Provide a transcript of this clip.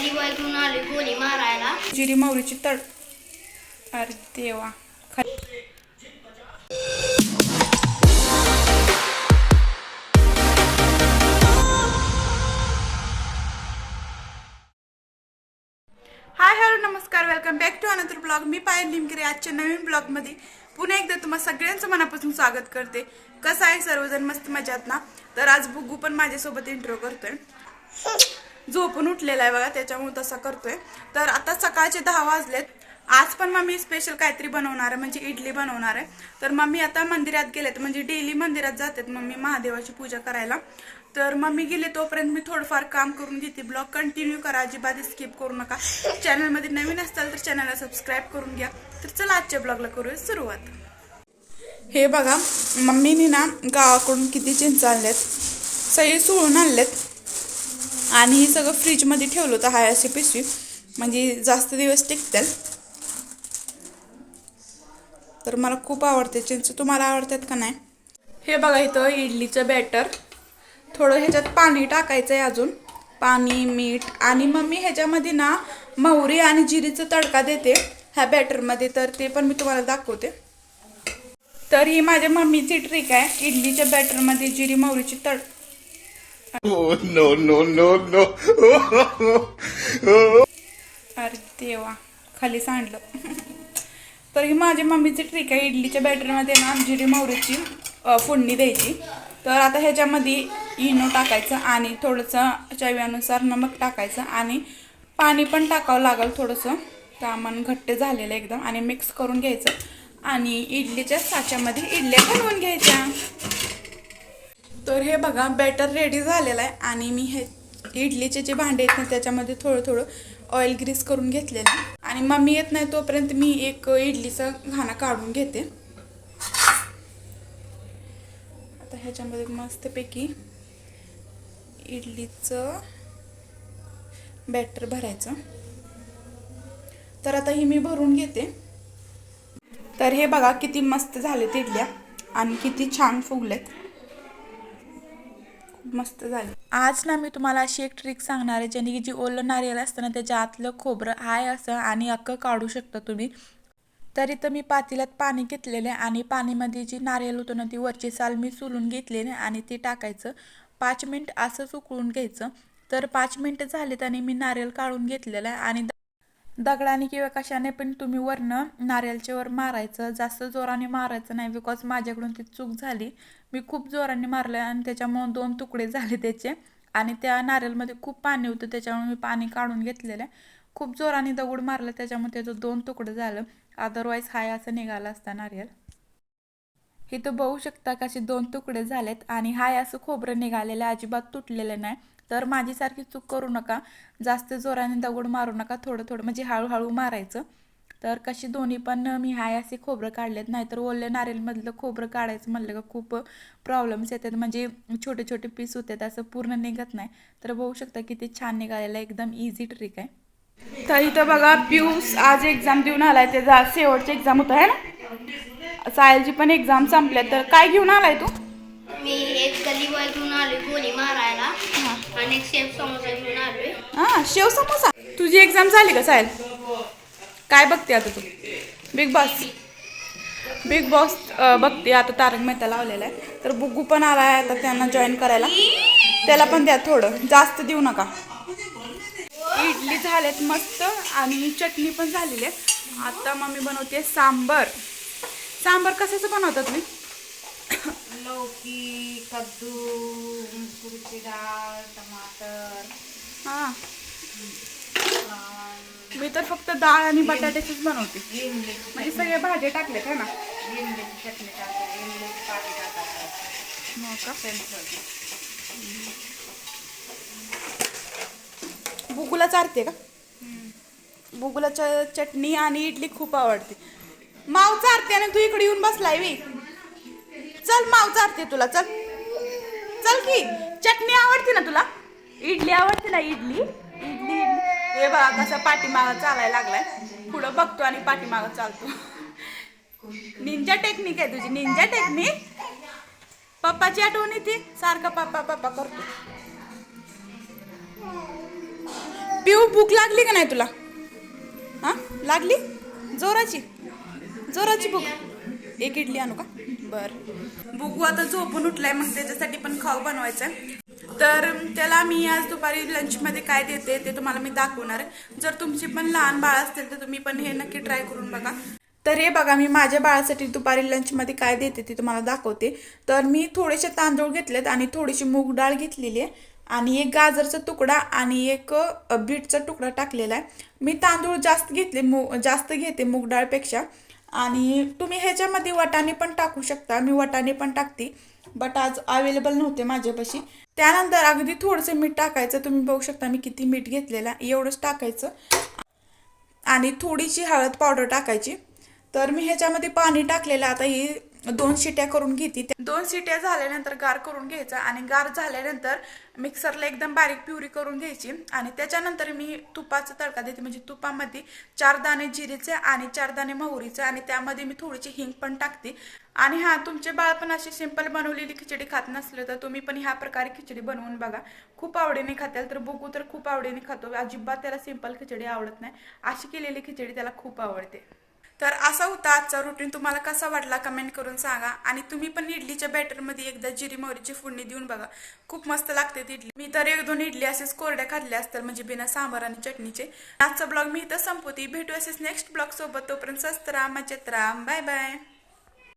गलीबाजून आली गोली मारायला. जिरी मोहरीची तड. अरे देवा. हाय हॅलो नमस्कार. Welcome back to another blog मी पायल निमगिरी आजच्या नवीन ब्लॉगमध्ये पुन्हा एकदा तुम्हाला सगळ्यांचं मनापासून स्वागत करते. कसं आहे सर्वजण? मस्त मजात ना? तर आज बुगू पण माझ्यासोबत इंट्रो करतोय. झोपून उठलेला आहे बघा त्याच्यामुळे तसा करतोय. तर आता सकाळचे दहा वाजलेत. आज पण मम्मी स्पेशल काहीतरी बनवणार आहे म्हणजे इडली बनवणार आहे. तर मम्मी आता मंदिरात गेलेत म्हणजे डेली मंदिरात जातात मम्मी महादेवाची पूजा करायला. तर मम्मी गेले तोपर्यंत मी थोडंफार काम करून घेते. ब्लॉग कंटिन्यू करा अजिबात स्किप करू नका. चॅनलमध्ये नवीन असाल तर चॅनलला सबस्क्राईब करून घ्या. तर चला आजच्या ब्लॉगला करूया सुरुवात. हे बघा मम्मीनी ना गावाकडून किती चिंच आणलेत. सगळे सोळून आणलेत. आणि हे सगळं फ्रीजमध्ये ठेवलं होतं हाय अशी पिशवी. म्हणजे जास्त दिवस टिकतील तर मला खूप आवडते. चिंच तुम्हाला आवडतात का नाही? हे बघा इथं इडलीचं बॅटर. थोडं ह्याच्यात पाणी टाकायचं आहे अजून. पाणी मीठ आणि मग मी ह्याच्यामध्ये ना मोहरी आणि जिरीचं तडका देते ह्या बॅटरमध्ये. तर ते पण मी तुम्हाला दाखवते. तर ही माझ्या मम्मीची ट्रिक आहे. इडलीच्या बॅटरमध्ये जिरी मोहरीची तड Oh no no no no! अरे देवा खाली सांडलं. तर ही माझ्या मम्मीची ट्रिक आहे. इडलीच्या बॅटरमध्ये ना जिरी मोहरीची फोडणी द्यायची. तर आता ह्याच्यामध्ये इनो टाकायचं आणि थोडंसं चवीनुसार नमक टाकायचं आणि पाणी पण टाकावं लागेल थोडंसं. तामण घट्ट झालेलं एकदम आणि मिक्स करून घ्यायचं. आणि इडलीच्या साच्यामध्ये इडल्या बनवून घ्यायच्या. तर हे बघा बॅटर रेडी झालेलं आहे. आणि मी हे इडलीचे जे भांडे आहेत ना त्याच्यामध्ये थोडं थोडं ऑइल ग्रीस करून घेतलेलं आहे. आणि मम्मी येत नाही तोपर्यंत मी एक इडलीचा घाणा काढून घेते. आता ह्याच्यामध्ये मस्तपैकी इडलीचं बॅटर भरायचं. तर आता ही मी भरून घेते. तर हे बघा किती मस्त झालेत इडल्या. आणि किती छान फुगलेत. मस्त झाली. आज ना मी तुम्हाला अशी एक ट्रिक सांगणार आहे ज्याने की जी ओलं नारियल असतं ना त्याच्या आतलं खोबरं आहे असं आणि अक्क काढू शकता तुम्ही. तर इथं मी पातेल्यात पाणी घेतलेलं आहे आणि पाणीमध्ये जी नारियल होतं ना ती वरची साल मी सोलून घेतलेली आहे आणि ती टाकायचं. पाच मिनिट असंच उकळून घ्यायचं. तर पाच मिनटं झालीत आणि मी नारियल काढून घेतलेलं आहे आणि दगडाने किंवा कशाने पण तुम्ही वरनं नारियलच्यावर वर मारायचं जास्त जोराने मारायचं नाही बिकॉज माझ्याकडून ती चूक झाली. मी खूप जोराने मारलं आणि त्याच्यामुळे दोन तुकडे झाले त्याचे आणि त्या नारियलमध्ये खूप पाणी होतं त्याच्यामुळे मी पाणी काढून घेतलेलं. आहे खूप जोराने दगड मारलं त्याच्यामुळे त्याचं दोन तुकडं झालं. अदरवाईज हाय असं निघालं असता नारियल इथं बघू शकता कसे दोन तुकडे झालेत आणि हाय असं खोबरं निघालेलं आहे, अजिबात तुटलेलं नाही. तर माझीसारखी चूक करू नका. जास्त जोराने दगड मारू नका थोडं थोडं. म्हणजे हळूहळू मारायचं. तर कशी दोन्ही पण मी हाय असे खोबरं काढलेत. नाहीतर ओल्या नारेलमधलं खोबरं काढायचं म्हणलं का खूप प्रॉब्लेम्स येतात. म्हणजे छोटे छोटे पीस होतात असं पूर्ण निघत नाही. तर बघू शकता किती छान निघालेलं आहे. एकदम इझी ट्रिक आहे. तर इथं बघा पियुष आज एक्झाम देऊन आलाय. त्याचा शेवटची एक्झाम होत आहे ना? सायलची पण एक्झाम संपल्या तर काय घेऊन आलाय तू? मी एक गलीबाजून आले गोली मारायला. आणि एक शेफ समोसा घेऊन आलोय. हा शेव समोसा? तुझी एक्झाम झाली का साहेब काय बघते आता तू? बिग बॉस बिग बॉस बघते. आता तारक मेहता लावलेला आहे. तर बुग्गू पण आला आहे आता त्यांना जॉईन करायला. त्याला पण द्या थोडं. जास्त देऊ नका. इडली झालेत मस्त आणि चटणी पण झालेली आहे. आता मम्मी बनवते सांबर. सांबर कशाचं बनवता तुम्ही? लौकी कद्दू तुरीची डाळ टमाटर. हां. मी तर फक्त डाळ आणि बटाट्याचीच बनवते. म्हणजे सगळे भाज्या टाकलेत है ना? लिंबूची चटणी टाकायची लिंबूची पाणी टाकायचं का? बुगुला चारते का? बुगुला च- चटणी आणि इडली खूप आवडते. माव चारते आणि तू इकडे येऊन बसलाय वी. चल माव चारते तुला चल. चल की. चटणी आवडते ना तुला? इडली आवडते ना इडली? इडली इडली. हे बघा कसा पाठीमागं चालायला लागलाय. पुढं बघतो आणि पाठीमागं चालतो. निंजा टेक्निक आहे तुझी. निंजा टेक्निक पप्पाची आठवण येते. सारखं पप्पा पप्पा करतो. पिऊ भूक लागली का नाही तुला? हा? लागली? जोराची. जोराची भूक. एक इडली आणू का? बर. बुगू आता झोपून उठलाय मग त्याच्यासाठी पण खाऊ बनवायचं तर त्याला मी आज दुपारी लंचमध्ये काय देते ते तुम्हाला मी दाखवणार. आहे. जर तुमची पण लहान बाळ असतील तर तुम्ही पण हे नक्की ट्राय करून बघा. तर हे बघा मी माझ्या बाळासाठी दुपारी लंचमध्ये काय देते ते तुम्हाला दाखवते. तर मी थोडेसे तांदूळ घेतलेत आणि थोडीशी मूग डाळ घेतलेली आहे. आणि एक गाजरचा तुकडा आणि एक बीटचा तुकडा टाकलेला आहे. मी तांदूळ जास्त घेतले मू जास्त घेते मूग डाळपेक्षा. आणि तुम्ही ह्याच्यामध्ये वटाणे पण टाकू शकता. मी वटाणे पण टाकते बट आज अवेलेबल नव्हते माझ्यापाशी. त्यानंतर अगदी थोडंसं मीठ टाकायचं. तुम्ही बघू शकता मी किती मीठ घेतलेला एवढंच टाकायचं. आणि थोडीशी हळद पावडर टाकायची. तर मी ह्याच्यामध्ये पाणी टाकलेलं आता ही दोन शिट्या करून घेते. दोन शिट्या झाल्यानंतर गार करून घ्यायचं आणि गार झाल्यानंतर मिक्सरला एकदम बारीक प्युरी करून घ्यायची आणि त्याच्यानंतर मी तुपाचा तडका देते. म्हणजे तुपामध्ये चार दाणे जिरेचे आणि चार दाणे मोहरीचे आणि त्यामध्ये मी थोडीशी हिंग पण टाकते. आणि हा तुमचे बाळ पण अशी सिंपल बनवलेली खिचडी खात नसले तर तुम्ही पण ह्या प्रकारे खिचडी बनवून बघा. खूप आवडीने खात्याल तर बघू तर खूप आवडीने खातो. अजिबात त्याला सिंपल खिचडी आवडत नाही. अशी केलेली खिचडी त्याला खूप आवडते. तर असा होता आजचा रुटीन तुम्हाला कसा वाटला कमेंट करून सांगा. आणि तुम्ही पण इडलीच्या बॅटरमध्ये एकदा जिरी मोहरीची फोडणी देऊन बघा. खूप मस्त लागते ती इडली. मी तर एक दोन इडली असेच कोरड्या खाल्ल्या असतात म्हणजे बिना सांबार आणि चटणीचे. आजचा ब्लॉग मी इथं संपवते. भेटू असेच नेक्स्ट ब्लॉग सोबत. तोपर्यंत स्वस्त राहा मजेत बाय बाय